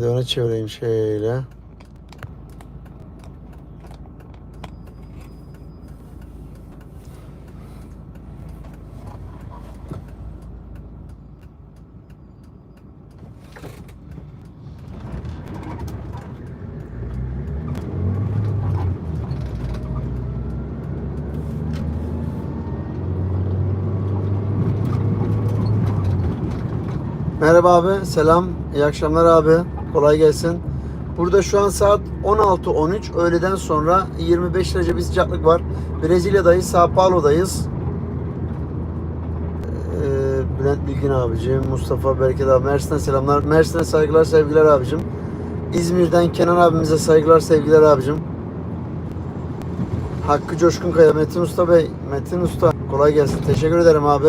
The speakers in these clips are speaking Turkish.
Evet öne çevireyim şöyle. Merhaba abi, selam. İyi akşamlar abi. Kolay gelsin. Burada şu an saat 16.13. Öğleden sonra 25 derece bir sıcaklık var. Brezilya'dayız, Sao Paulo'dayız. Ee, Bülent Bilgin abicim, Mustafa Bereket abi, Mersin'den selamlar. Mersin'e saygılar, sevgiler abicim. İzmir'den Kenan abimize saygılar, sevgiler abicim. Hakkı Coşkun Kaya, Metin Usta Bey, Metin Usta kolay gelsin. Teşekkür ederim abi.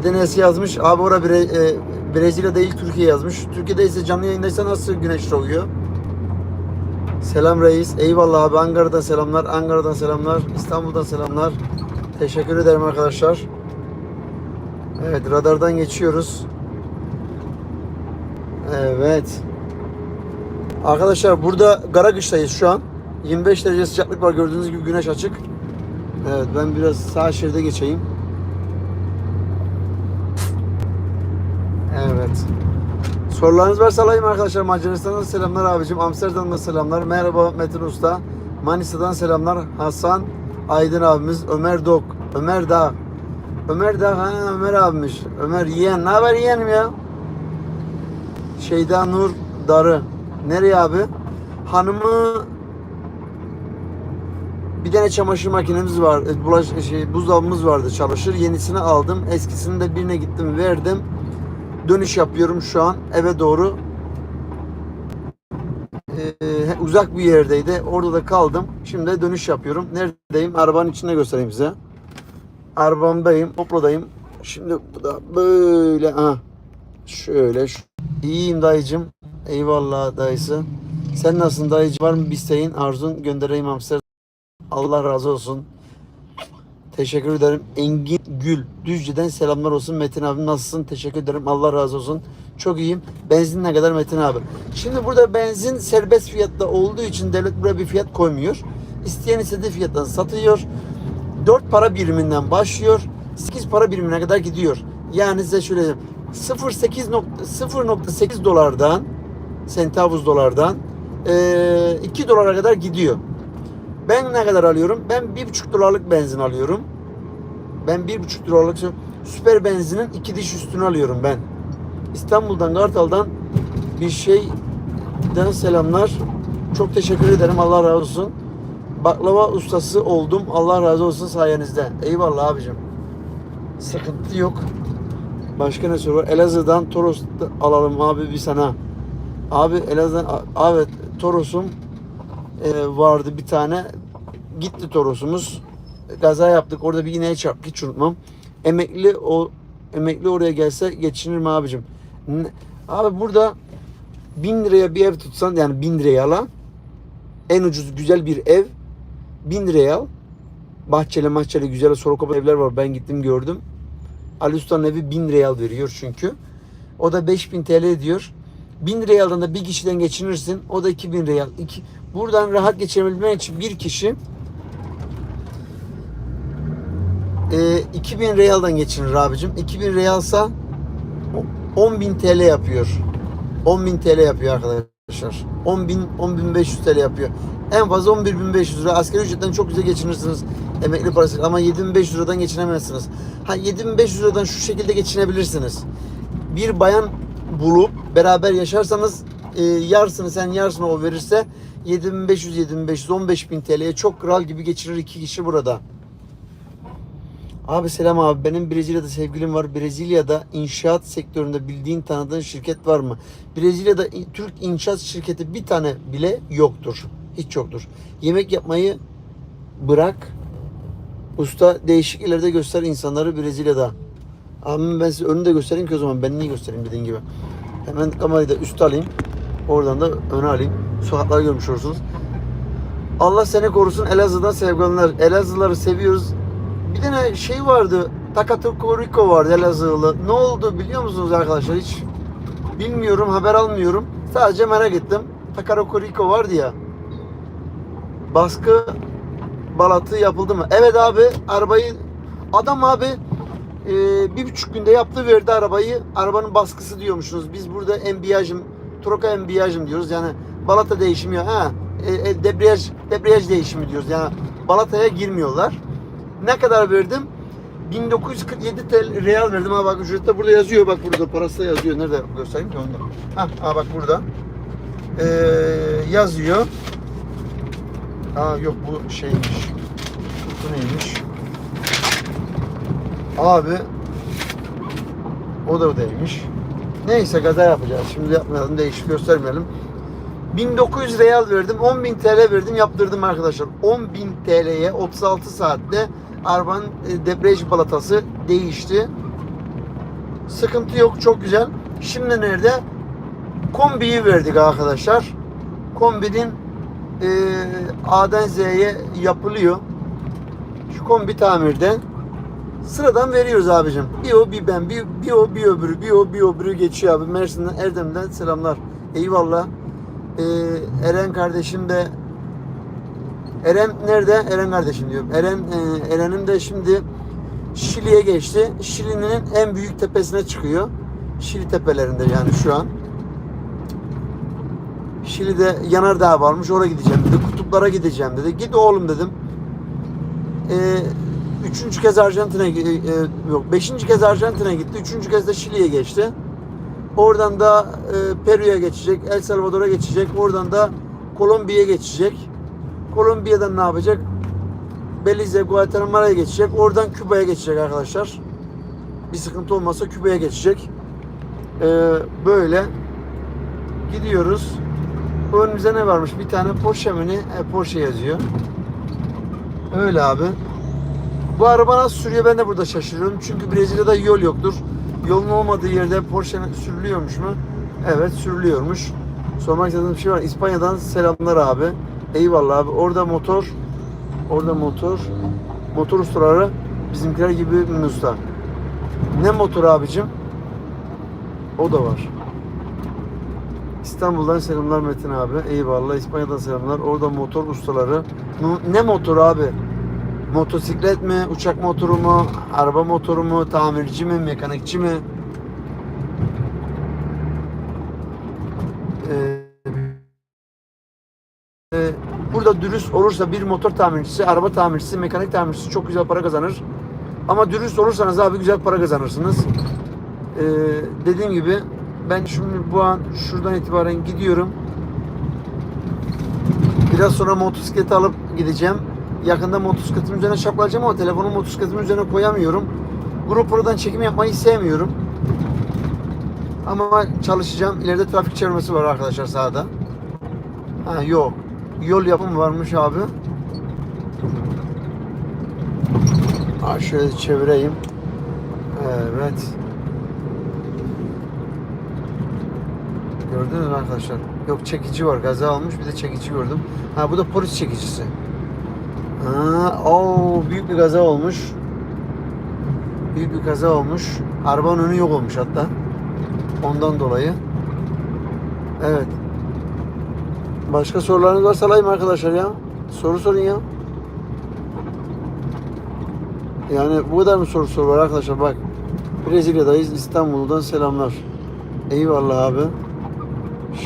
Bir de nesi yazmış? Abi ora Bre e, Brezilya değil Türkiye yazmış. Türkiye'de ise canlı yayındaysa nasıl güneş doğuyor? Selam reis. Eyvallah abi. Ankara'dan selamlar. Ankara'dan selamlar. İstanbul'dan selamlar. Teşekkür ederim arkadaşlar. Evet radardan geçiyoruz. Evet. Arkadaşlar burada Karagış'tayız şu an. 25 derece sıcaklık var. Gördüğünüz gibi güneş açık. Evet ben biraz sağ şeride geçeyim. Evet. Sorularınız varsa alayım arkadaşlar. Macaristan'dan selamlar abicim. Amsterdam'dan selamlar. Merhaba Metin Usta. Manisa'dan selamlar. Hasan Aydın abimiz. Ömer Dok. Ömer Dağ. Ömer Dağ. Ha, Ömer abimiz. Ömer Yiyen. Ne haber yeğenim ya? Şeyda Nur Darı. Nereye abi? Hanımı bir tane çamaşır makinemiz var. e, Bulaş şey buzdolabımız vardı çalışır. Yenisini aldım. Eskisini de birine gittim verdim. Dönüş yapıyorum şu an eve doğru. Ee, uzak bir yerdeydi. Orada da kaldım. Şimdi dönüş yapıyorum. Neredeyim? Arabanın içinde göstereyim size. Arabamdayım. Topladayım. Şimdi bu da böyle ha. Şöyle. şu- İyiyim dayıcım. Eyvallah dayısı. Sen nasılsın dayıcı? Var mı bir isteğin, arzun? Göndereyim Amsterdam. Allah razı olsun. Teşekkür ederim. Engin Gül. Düzce'den selamlar olsun. Metin abi nasılsın? Teşekkür ederim. Allah razı olsun. Çok iyiyim. Benzin ne kadar Metin abi? Şimdi burada benzin serbest fiyatta olduğu için devlet buraya bir fiyat koymuyor. İsteyen istediği fiyattan satıyor. 4 para biriminden başlıyor. 8 para birimine kadar gidiyor. Yani size şöyle diyeyim. 0.8 nokta- 0.8 dolardan centavos dolardan eee, 2 dolara kadar gidiyor. Ben ne kadar alıyorum? Ben bir buçuk dolarlık benzin alıyorum. Ben bir buçuk dolarlık süper benzinin iki diş üstünü alıyorum ben. İstanbul'dan Kartal'dan bir şeyden selamlar. Çok teşekkür ederim. Allah razı olsun. Baklava ustası oldum. Allah razı olsun sayenizde. Eyvallah abicim. Sıkıntı yok. Başka ne soru var? Elazığ'dan Toros alalım abi bir sana. Abi Elazığ'dan abi Toros'um e, vardı bir tane. Gitti Toros'umuz. Gaza yaptık. Orada bir ineğe çarptık. Hiç unutmam. Emekli o emekli oraya gelse geçinir mi abicim? Abi burada bin liraya bir ev tutsan yani bin liraya alan en ucuz güzel bir ev bin liraya al. Bahçeli mahçeli güzel Sorokaba evler var. Ben gittim gördüm. Ali Usta'nın evi 1000 riyal veriyor çünkü. O da 5000 TL ediyor. 1000 riyaldan da bir kişiden geçinirsin. O da 2000 riyal. Buradan rahat geçirebilmen için bir kişi e, 2000 riyaldan geçinir abicim. 2000 riyalsa 10.000 TL yapıyor. 10.000 TL yapıyor arkadaşlar. 10.000 10.500 TL yapıyor. En fazla 11.500 lira. Asgari ücretten çok güzel geçinirsiniz. Emekli parası ama 7.500 liradan geçinemezsiniz. Ha 7.500 liradan şu şekilde geçinebilirsiniz. Bir bayan bulup beraber yaşarsanız e, yarısını sen yarısını o verirse 7500 7500 15000 TL'ye çok kral gibi geçirir iki kişi burada. Abi selam abi. Benim Brezilya'da sevgilim var. Brezilya'da inşaat sektöründe bildiğin tanıdığın şirket var mı? Brezilya'da Türk inşaat şirketi bir tane bile yoktur. Hiç yoktur. Yemek yapmayı bırak. Usta değişik illerde göster insanları Brezilya'da. Abi ben size önünü de göstereyim ki o zaman ben niye göstereyim dediğin gibi. Hemen kamerayı da üste alayım. Oradan da öne alayım. Sokakları görmüş olursunuz. Allah seni korusun Elazığ'dan sevgiler. Elazığları seviyoruz. Bir tane şey vardı. Takatuko var Elazığlı. Ne oldu biliyor musunuz arkadaşlar? Hiç bilmiyorum, haber almıyorum. Sadece merak ettim. Takatuko vardı ya. Baskı balatı yapıldı mı? Evet abi arabayı adam abi e, bir buçuk günde yaptı verdi arabayı. Arabanın baskısı diyormuşsunuz. Biz burada embiyajım, troka embiyajım diyoruz. Yani balata değişimi. Ha, e, e, debriyaj, debriyaj değişimi diyoruz. Yani balataya girmiyorlar. Ne kadar verdim? 1947 TL real verdim. Ha bak ücrette burada yazıyor. Bak burada parası da yazıyor. Nerede göstereyim ki onu da. Ha, ha bak burada. Ee, yazıyor. Aa yok bu şeymiş. Bu neymiş? Abi o da değilmiş. Neyse gaza yapacağız. Şimdi yapmayalım. Değişik göstermeyelim. 1900 real verdim. 10.000 TL verdim. Yaptırdım arkadaşlar. 10.000 TL'ye 36 saatte arabanın e, debriyaj balatası değişti. Sıkıntı yok. Çok güzel. Şimdi nerede? Kombiyi verdik arkadaşlar. Kombinin e, A'dan Z'ye yapılıyor. Şu kombi tamirde. Sıradan veriyoruz abicim. Bir o bir ben, bir, bir o bir öbürü, bir o bir öbürü geçiyor abi. Mersin'den Erdem'den selamlar. Eyvallah. Ee, Eren kardeşim de Eren nerede? Eren kardeşim diyorum. Eren e, Eren'im de şimdi Şili'ye geçti. Şili'nin en büyük tepesine çıkıyor. Şili tepelerinde yani şu an. Şili'de Yanardağ varmış. Oraya gideceğim dedi. Kutuplara gideceğim dedi. Git oğlum dedim. Ee, üçüncü kez Arjantin'e e, e, yok beşinci kez Arjantin'e gitti. Üçüncü kez de Şili'ye geçti. Oradan da e, Peru'ya geçecek. El Salvador'a geçecek. Oradan da Kolombiya'ya geçecek. Kolombiya'dan ne yapacak? Belize, Guatemala'ya geçecek. Oradan Küba'ya geçecek arkadaşlar. Bir sıkıntı olmazsa Küba'ya geçecek. Ee, böyle gidiyoruz. Önümüze ne varmış? Bir tane Porsche mi ne? E, Porsche yazıyor. Öyle abi. Bu araba nasıl sürüyor ben de burada şaşırıyorum. Çünkü Brezilya'da yol yoktur. Yolun olmadığı yerde Porsche sürülüyormuş mu? Evet sürülüyormuş. Sormak istediğim bir şey var. İspanya'dan selamlar abi. Eyvallah abi. Orada motor orada motor motor ustaları bizimkiler gibi bir usta. Ne motor abicim? O da var. İstanbul'dan selamlar Metin abi. Eyvallah. İspanya'dan selamlar. Orada motor ustaları. Ne motor abi? Motosiklet mi? Uçak motoru mu? Araba motoru mu? Tamirci mi? Mekanikçi mi? Ee, e, burada dürüst olursa bir motor tamircisi, araba tamircisi, mekanik tamircisi çok güzel para kazanır. Ama dürüst olursanız abi güzel para kazanırsınız. Ee, dediğim gibi ben şimdi bu an şuradan itibaren gidiyorum. Biraz sonra motosikleti alıp gideceğim. Yakında motosikletimin üzerine şaplayacağım ama telefonu motosikletimin üzerine koyamıyorum. GoPro'dan çekim yapmayı sevmiyorum. Ama çalışacağım. İleride trafik çevirmesi var arkadaşlar sağda. Ha yok. Yol yapımı varmış abi. Ha şöyle çevireyim. Evet. Gördünüz mü arkadaşlar? Yok çekici var. Gaza almış bir de çekici gördüm. Ha bu da polis çekicisi. Ha, oo, büyük bir kaza olmuş. Büyük bir kaza olmuş. Arabanın önü yok olmuş hatta. Ondan dolayı. Evet. Başka sorularınız varsa alayım arkadaşlar ya. Soru sorun ya. Yani bu kadar mı soru soru var arkadaşlar bak. Brezilya'dayız. İstanbul'dan selamlar. Eyvallah abi.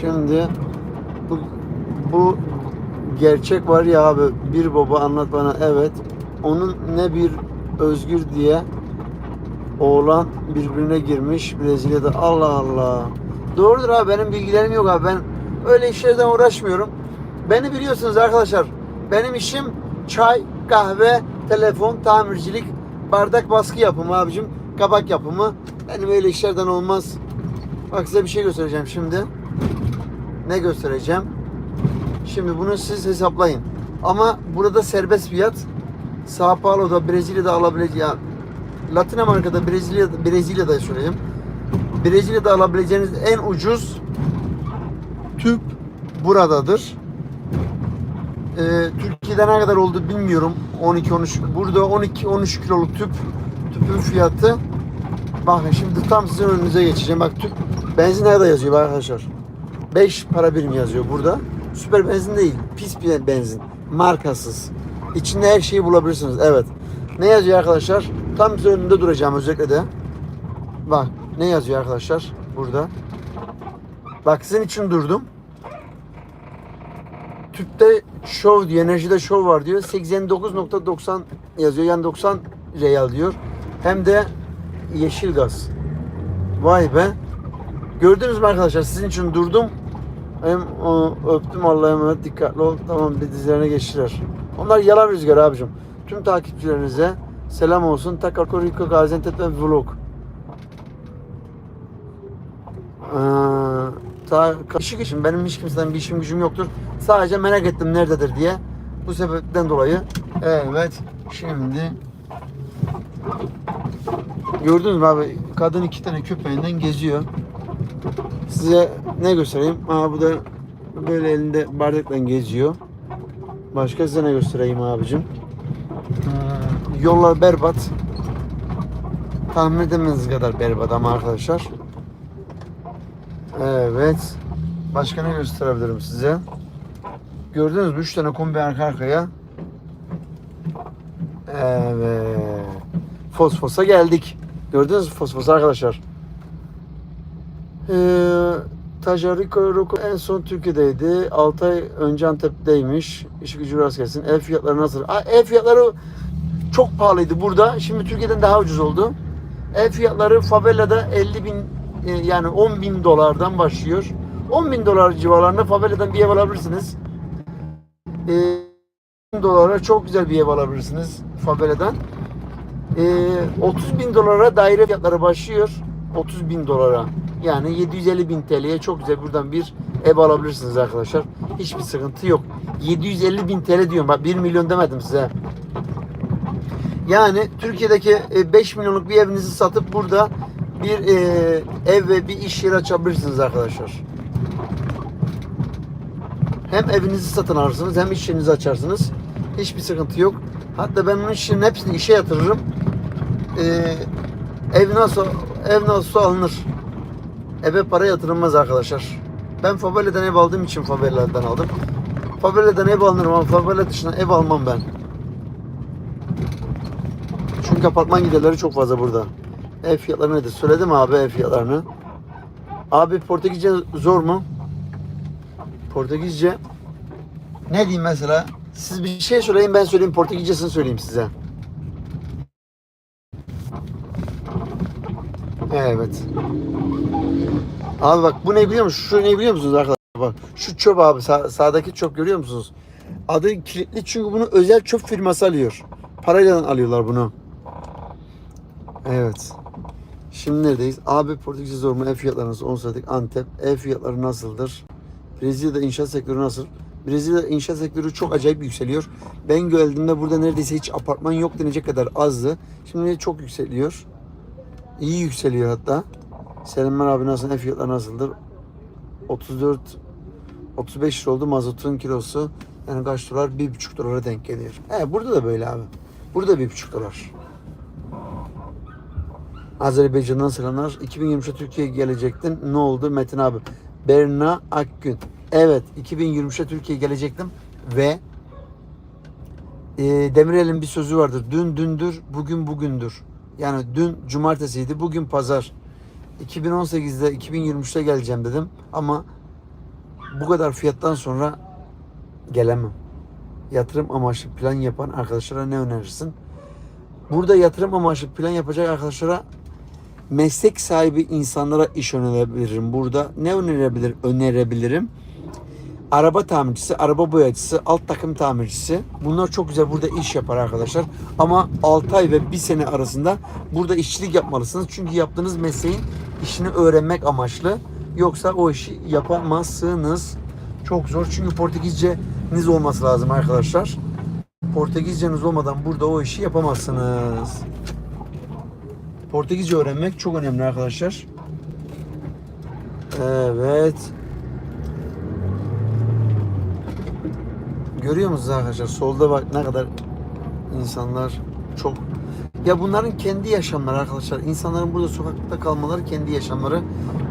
Şimdi bu, bu gerçek var ya abi bir baba anlat bana evet. Onun ne bir özgür diye oğlan birbirine girmiş Brezilya'da Allah Allah. Doğrudur abi benim bilgilerim yok abi. Ben öyle işlerden uğraşmıyorum. Beni biliyorsunuz arkadaşlar benim işim çay kahve telefon tamircilik bardak baskı yapımı abicim kabak yapımı. Benim öyle işlerden olmaz. Bak size bir şey göstereceğim şimdi. Ne göstereceğim Şimdi bunu siz hesaplayın. Ama burada serbest fiyat. Sao Paulo'da, Brezilya'da alabileceğiniz, ya Latin Amerika'da, Brezilya'da, Brezilya'da söyleyeyim. Brezilya'da alabileceğiniz en ucuz tüp buradadır. Ee, Türkiye'de ne kadar oldu bilmiyorum. 12 13 burada 12 13 kiloluk tüp Tüpün fiyatı bakın şimdi tam sizin önünüze geçeceğim. Bak tüp benzin nerede yazıyor arkadaşlar? 5 para birim yazıyor burada. Süper benzin değil. Pis bir benzin. Markasız. İçinde her şeyi bulabilirsiniz. Evet. Ne yazıyor arkadaşlar? Tam önünde duracağım özellikle de. Bak ne yazıyor arkadaşlar burada. Bak sizin için durdum. Tüpte şov diyor, enerjide şov var diyor. 89.90 yazıyor. Yani 90 real diyor. Hem de yeşil gaz. Vay be. Gördünüz mü arkadaşlar? Sizin için durdum. Hem o, öptüm Allah'a emanet dikkatli ol. Tamam bir dizilerine geçtiler. Onlar yalan rüzgar abicim. Tüm takipçilerinize selam olsun. Takako Rico Gaziantep ve Vlog. Ee, ta, işi için benim hiç kimseden bir işim gücüm yoktur. Sadece merak ettim nerededir diye. Bu sebepten dolayı. Evet. Şimdi Gördünüz mü abi? Kadın iki tane köpeğinden geziyor. Size ne göstereyim? Aa bu da böyle elinde bardakla geziyor. Başka size ne göstereyim abicim? Hmm, yollar berbat. Tahmin edemediğiniz kadar berbat ama arkadaşlar. Evet. Başka ne gösterebilirim size? Gördünüz mü? Üç tane kombi arka arkaya. Evet. Fosfosa geldik. Gördünüz mü Fosfos arkadaşlar? Ee, Tajariko Roko en son Türkiye'deydi. 6 ay önce Antep'teymiş. İşi gücü rast gelsin. Ev fiyatları nasıl? Aa, ev fiyatları çok pahalıydı burada. Şimdi Türkiye'den daha ucuz oldu. Ev fiyatları favelada 50 bin e, yani 10 bin dolardan başlıyor. 10 bin dolar civarlarında faveladan bir ev alabilirsiniz. E, 10 dolara çok güzel bir ev alabilirsiniz faveladan. E, 30 bin dolara daire fiyatları başlıyor. 30 bin dolara. Yani 750 bin TL'ye çok güzel buradan bir ev alabilirsiniz arkadaşlar. Hiçbir sıkıntı yok. 750 bin TL diyorum. Bak 1 milyon demedim size. Yani Türkiye'deki e, 5 milyonluk bir evinizi satıp burada bir e, ev ve bir iş yeri açabilirsiniz arkadaşlar. Hem evinizi satın alırsınız hem iş yerinizi açarsınız. Hiçbir sıkıntı yok. Hatta ben bunun işinin hepsini işe yatırırım. E, ev nasıl ev nasıl alınır? Eve para yatırılmaz arkadaşlar. Ben faveleden ev aldığım için faveladan aldım. Faveleden ev alınır ama favela dışında ev almam ben. Çünkü apartman giderleri çok fazla burada. Ev fiyatları nedir? Söyledim abi ev fiyatlarını. Abi Portekizce zor mu? Portekizce ne diyeyim mesela? Siz bir şey söyleyin ben söyleyeyim Portekizcesini söyleyeyim size. Evet. Abi bak bu ne biliyor musunuz? Şu ne biliyor musunuz arkadaşlar? Bak şu çöp abi sağ, sağdaki çöp görüyor musunuz? Adı kilitli çünkü bunu özel çöp firması alıyor. Parayla alıyorlar bunu. Evet. Şimdi neredeyiz? Abi Portekizce zor mu? Ev fiyatları nasıl? 10 saatlik Antep. Ev fiyatları nasıldır? Brezilya'da inşaat sektörü nasıl? Brezilya'da inşaat sektörü çok acayip yükseliyor. Ben geldiğimde burada neredeyse hiç apartman yok denecek kadar azdı. Şimdi çok yükseliyor. İyi yükseliyor hatta. Selimler abi nasıl? Ev fiyatları nasıldır? 34 35 lira oldu mazotun kilosu. Yani kaç dolar? 1,5 dolara denk geliyor. He burada da böyle abi. Burada 1,5 dolar. Azerbaycan'dan selamlar. 2023'te Türkiye'ye gelecektin. Ne oldu Metin abi? Berna Akgün. Evet 2023'te Türkiye'ye gelecektim ve e, Demirel'in bir sözü vardır. Dün dündür, bugün bugündür. Yani dün cumartesiydi, bugün pazar. 2018'de 2023'te geleceğim dedim ama bu kadar fiyattan sonra gelemem. Yatırım amaçlı plan yapan arkadaşlara ne önerirsin? Burada yatırım amaçlı plan yapacak arkadaşlara meslek sahibi insanlara iş önerebilirim. Burada ne önerebilir önerebilirim? Araba tamircisi, araba boyacısı, alt takım tamircisi. Bunlar çok güzel burada iş yapar arkadaşlar. Ama 6 ay ve 1 sene arasında burada işçilik yapmalısınız. Çünkü yaptığınız mesleğin işini öğrenmek amaçlı. Yoksa o işi yapamazsınız. Çok zor. Çünkü Portekizceniz olması lazım arkadaşlar. Portekizceniz olmadan burada o işi yapamazsınız. Portekizce öğrenmek çok önemli arkadaşlar. Evet. Görüyor musunuz arkadaşlar? Solda bak ne kadar insanlar çok Ya bunların kendi yaşamları arkadaşlar. İnsanların burada sokakta kalmaları kendi yaşamları.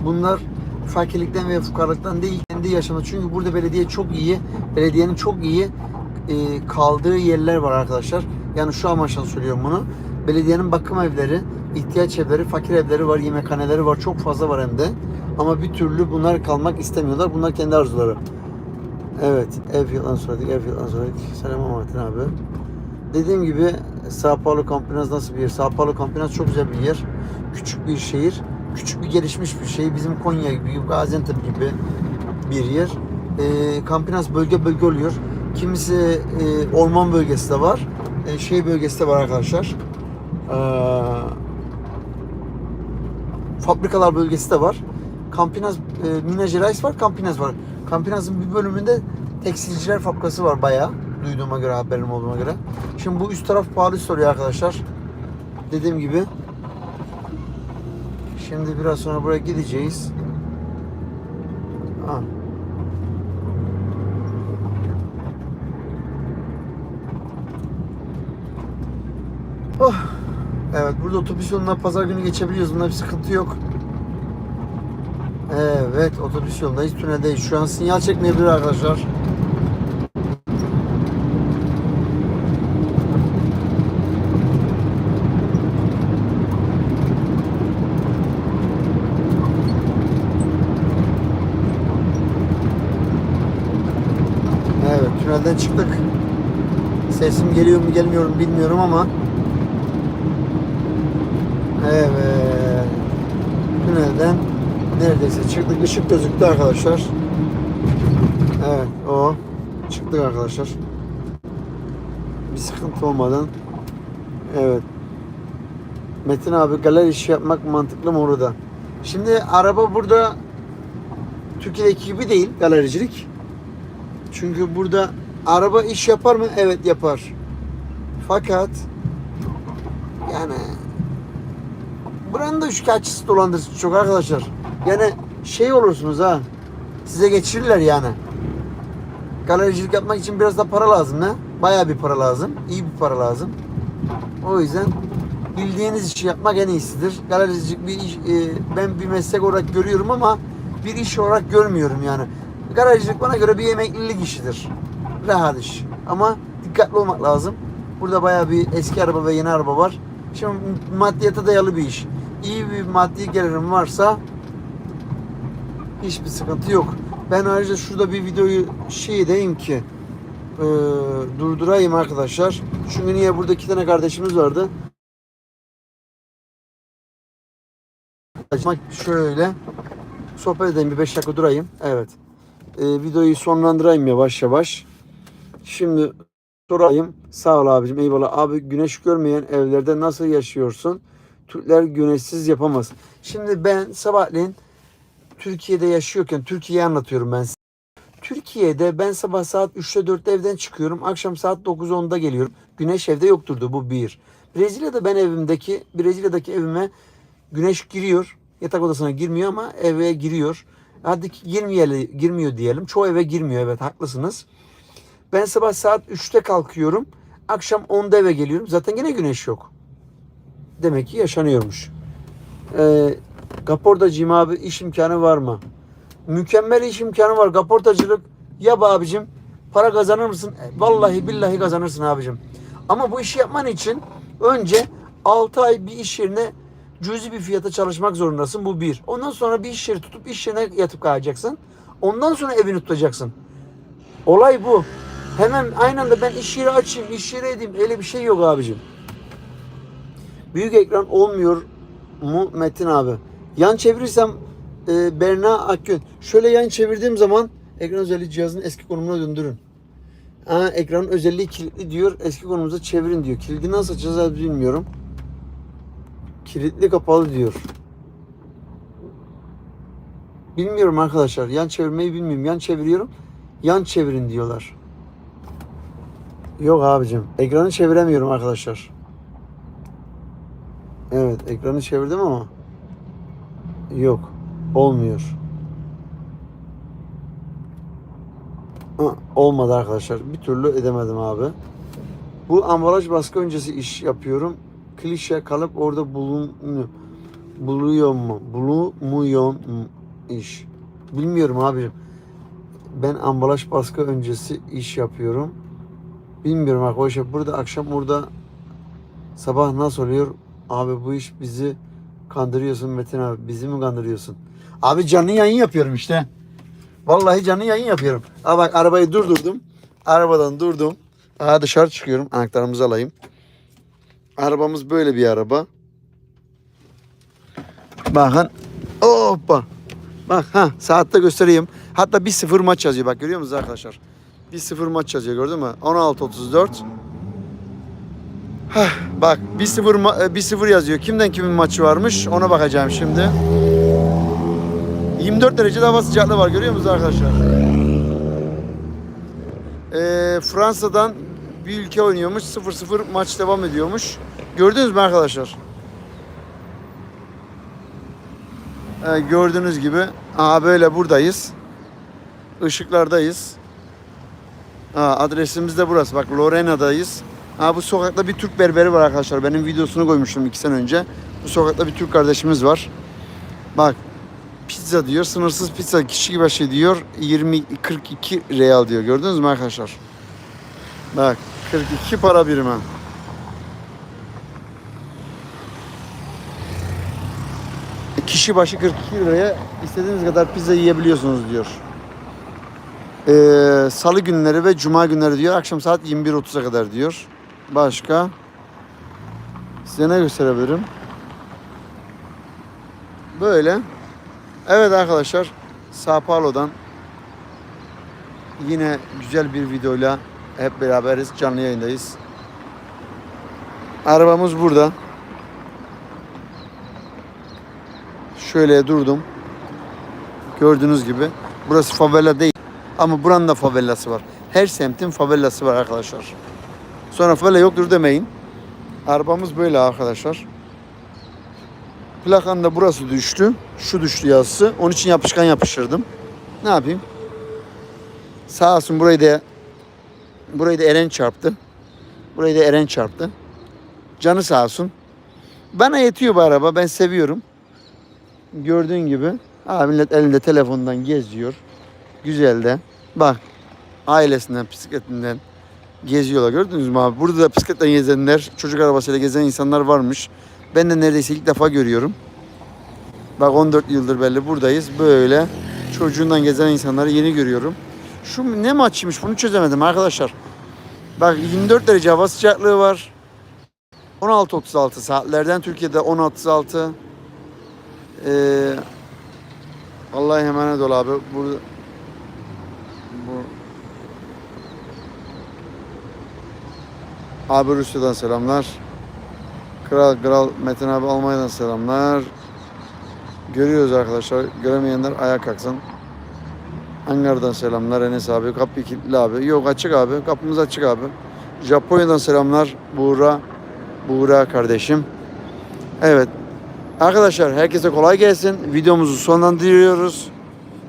Bunlar fakirlikten ve fukaralıktan değil kendi yaşamı. Çünkü burada belediye çok iyi, belediyenin çok iyi e, kaldığı yerler var arkadaşlar. Yani şu amaçla söylüyorum bunu. Belediyenin bakım evleri, ihtiyaç evleri, fakir evleri var, yemekhaneleri var. Çok fazla var hem de. Ama bir türlü bunlar kalmak istemiyorlar. Bunlar kendi arzuları. Evet, ev fiyatlarını söyledik, ev fiyatlarını söyledik. Selam Ahmet'in abi. Dediğim gibi Sao Paulo Campinas nasıl bir yer? Sao Paulo Campinas çok güzel bir yer. Küçük bir şehir. Küçük bir gelişmiş bir şey. Bizim Konya gibi, Gaziantep gibi bir yer. E, Campinas bölge bölge oluyor. Kimisi e, orman bölgesi de var. E, şey bölgesi de var arkadaşlar. E, fabrikalar bölgesi de var. Campinas, e, Minas Gerais var, Campinas var. Campinas'ın bir bölümünde tekstilciler fabrikası var bayağı. Duyduğuma göre, haberim olduğuma göre. Şimdi bu üst taraf Paris oluyor arkadaşlar. Dediğim gibi. Şimdi biraz sonra buraya gideceğiz. Ha. Oh. Evet burada otobüs yolundan pazar günü geçebiliyoruz. Bunda bir sıkıntı yok. Evet otobüs yolundayız. Tüneldeyiz. Şu an sinyal çekmeyebilir arkadaşlar. Evet tünelden çıktık. Sesim geliyor mu gelmiyor mu bilmiyorum ama Evet tünelden neredeyse çıktık. Işık gözüktü arkadaşlar. Evet o. Çıktık arkadaşlar. Bir sıkıntı olmadan. Evet. Metin abi galeri işi yapmak mantıklı mı orada? Şimdi araba burada Türkiye'deki gibi değil galericilik. Çünkü burada araba iş yapar mı? Evet yapar. Fakat yani buranın da şikayetçisi dolandırıcısı çok arkadaşlar. Yani şey olursunuz ha. Size geçirirler yani. Galericilik yapmak için biraz da para lazım ne? Bayağı bir para lazım. iyi bir para lazım. O yüzden bildiğiniz işi yapmak en iyisidir. Galericilik bir iş, e, ben bir meslek olarak görüyorum ama bir iş olarak görmüyorum yani. Galericilik bana göre bir emeklilik işidir. Rahat iş. Ama dikkatli olmak lazım. Burada bayağı bir eski araba ve yeni araba var. Şimdi maddiyata dayalı bir iş. İyi bir maddi gelirim varsa hiçbir sıkıntı yok. Ben ayrıca şurada bir videoyu şey edeyim ki e, durdurayım arkadaşlar. Çünkü niye burada iki tane kardeşimiz vardı. Şöyle sohbet edeyim bir 5 dakika durayım. Evet. E, videoyu sonlandırayım yavaş yavaş. Şimdi sorayım. Sağ ol abicim eyvallah. Abi güneş görmeyen evlerde nasıl yaşıyorsun? Türkler güneşsiz yapamaz. Şimdi ben sabahleyin Türkiye'de yaşıyorken Türkiye'yi anlatıyorum ben. Türkiye'de ben sabah saat 3'te 4'te evden çıkıyorum. Akşam saat 9-10'da geliyorum. Güneş evde yokturdu bu bir. Brezilya'da ben evimdeki Brezilya'daki evime güneş giriyor. Yatak odasına girmiyor ama eve giriyor. Hadi ki girmiyor diyelim. Çoğu eve girmiyor evet haklısınız. Ben sabah saat 3'te kalkıyorum. Akşam 10'da eve geliyorum. Zaten yine güneş yok. Demek ki yaşanıyormuş. Ee, kaportacıyım abi iş imkanı var mı? Mükemmel iş imkanı var. Kaportacılık yap abicim. Para kazanır mısın? E, Vallahi billahi kazanırsın abicim. Ama bu işi yapman için önce 6 ay bir iş yerine cüzi bir fiyata çalışmak zorundasın. Bu bir. Ondan sonra bir iş yeri tutup iş yerine yatıp kalacaksın. Ondan sonra evini tutacaksın. Olay bu. Hemen aynı anda ben iş yeri açayım, iş yeri edeyim. Öyle bir şey yok abicim. Büyük ekran olmuyor mu Metin abi? Yan çevirirsem e, Berna Akgün. Şöyle yan çevirdiğim zaman ekran özelliği cihazın eski konumuna döndürün. Ha, ekranın özelliği kilitli diyor. Eski konumuza çevirin diyor. Kilidi nasıl açacağız bilmiyorum. Kilitli kapalı diyor. Bilmiyorum arkadaşlar. Yan çevirmeyi bilmiyorum. Yan çeviriyorum. Yan çevirin diyorlar. Yok abicim. Ekranı çeviremiyorum arkadaşlar. Evet ekranı çevirdim ama yok olmuyor. Olmadı arkadaşlar. Bir türlü edemedim abi. Bu ambalaj baskı öncesi iş yapıyorum. klişe kalıp orada bulunuyor. Buluyor mu? Bulumuyor mu iş? Bilmiyorum abim. Ben ambalaj baskı öncesi iş yapıyorum. Bilmiyorum arkadaşlar. Burada akşam burada sabah nasıl oluyor? Abi bu iş bizi kandırıyorsun Metin abi. Bizi mi kandırıyorsun? Abi canlı yayın yapıyorum işte. Vallahi canlı yayın yapıyorum. Aa bak arabayı durdurdum. Arabadan durdum. Aa dışarı çıkıyorum. Anahtarımızı alayım. Arabamız böyle bir araba. Bakın. Hoppa. Bak ha saatte göstereyim. Hatta 1-0 maç yazıyor. Bak görüyor musunuz arkadaşlar? 1-0 maç yazıyor gördün mü? 16.34. Bak 1-0 ma- e, 1-0 yazıyor. Kimden kimin maçı varmış? Ona bakacağım şimdi. 24 derecede hava sıcaklığı var görüyor musunuz arkadaşlar? Ee, Fransa'dan bir ülke oynuyormuş. 0-0 maç devam ediyormuş. Gördünüz mü arkadaşlar? Ee, gördüğünüz gibi aa böyle buradayız. Işıklardayız. Aa, adresimiz de burası. Bak Lorena'dayız. Ha, bu sokakta bir Türk berberi var arkadaşlar. Benim videosunu koymuştum iki sene önce. Bu sokakta bir Türk kardeşimiz var. Bak pizza diyor. Sınırsız pizza kişi başı diyor. 20 42 real diyor. Gördünüz mü arkadaşlar? Bak 42 para birimi. Kişi başı 42 liraya istediğiniz kadar pizza yiyebiliyorsunuz diyor. Ee, Salı günleri ve Cuma günleri diyor. Akşam saat 21.30'a kadar diyor. Başka? Size ne gösterebilirim? Böyle. Evet arkadaşlar. Sao Paulo'dan yine güzel bir videoyla hep beraberiz. Canlı yayındayız. Arabamız burada. Şöyle durdum. Gördüğünüz gibi. Burası favela değil. Ama buranın da favelası var. Her semtin favelası var arkadaşlar. Sonra favela yoktur demeyin. Arabamız böyle arkadaşlar. Plakan da burası düştü. Şu düştü yazısı. Onun için yapışkan yapıştırdım. Ne yapayım? Sağ olsun burayı da burayı da Eren çarptı. Burayı da Eren çarptı. Canı sağ olsun. Bana yetiyor bu araba. Ben seviyorum. Gördüğün gibi. Ha, millet elinde telefondan geziyor. Güzel de. Bak ailesinden, bisikletinden geziyorlar. Gördünüz mü abi? Burada da bisikletle gezenler, çocuk arabasıyla gezen insanlar varmış. Ben de neredeyse ilk defa görüyorum. Bak 14 yıldır belli buradayız. Böyle çocuğundan gezen insanları yeni görüyorum. Şu ne maçıymış bunu çözemedim arkadaşlar. Bak 24 derece hava sıcaklığı var. 16.36 saatlerden Türkiye'de 16.36. Ee, Allah'a emanet ol abi. Burada bu Abi Rusya'dan selamlar. Kral Kral Metin abi Almanya'dan selamlar. Görüyoruz arkadaşlar. Göremeyenler ayağa kalksın. Ankara'dan selamlar Enes abi. Kapı kilitli abi. Yok açık abi. Kapımız açık abi. Japonya'dan selamlar. Buğra. Buğra kardeşim. Evet. Arkadaşlar herkese kolay gelsin. Videomuzu sonlandırıyoruz.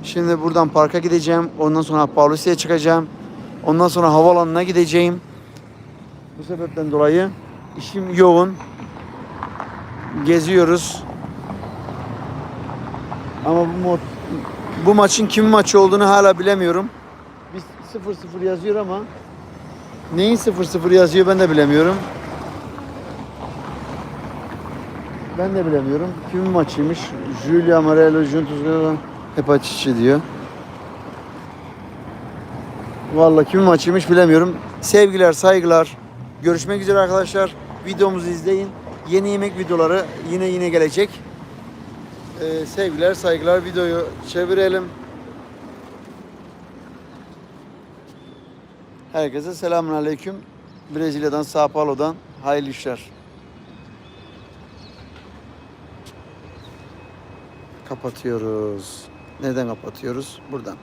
Şimdi buradan parka gideceğim. Ondan sonra Paulusi'ye çıkacağım. Ondan sonra havaalanına gideceğim. Bu sebepten dolayı işim yoğun. Geziyoruz. Ama bu bu maçın kim maçı olduğunu hala bilemiyorum. Biz 0-0 yazıyor ama neyin 0-0 yazıyor ben de bilemiyorum. Ben de bilemiyorum. Kimin maçıymış? Julia Amarello Juntos Hepatici diyor. Vallahi kimin maçıymış bilemiyorum. Sevgiler, saygılar. Görüşmek üzere arkadaşlar. Videomuzu izleyin. Yeni yemek videoları yine yine gelecek. Ee, sevgiler, saygılar. Videoyu çevirelim. Herkese selamun aleyküm. Brezilya'dan, Sao Paulo'dan hayırlı işler. Kapatıyoruz. Neden kapatıyoruz? Buradan.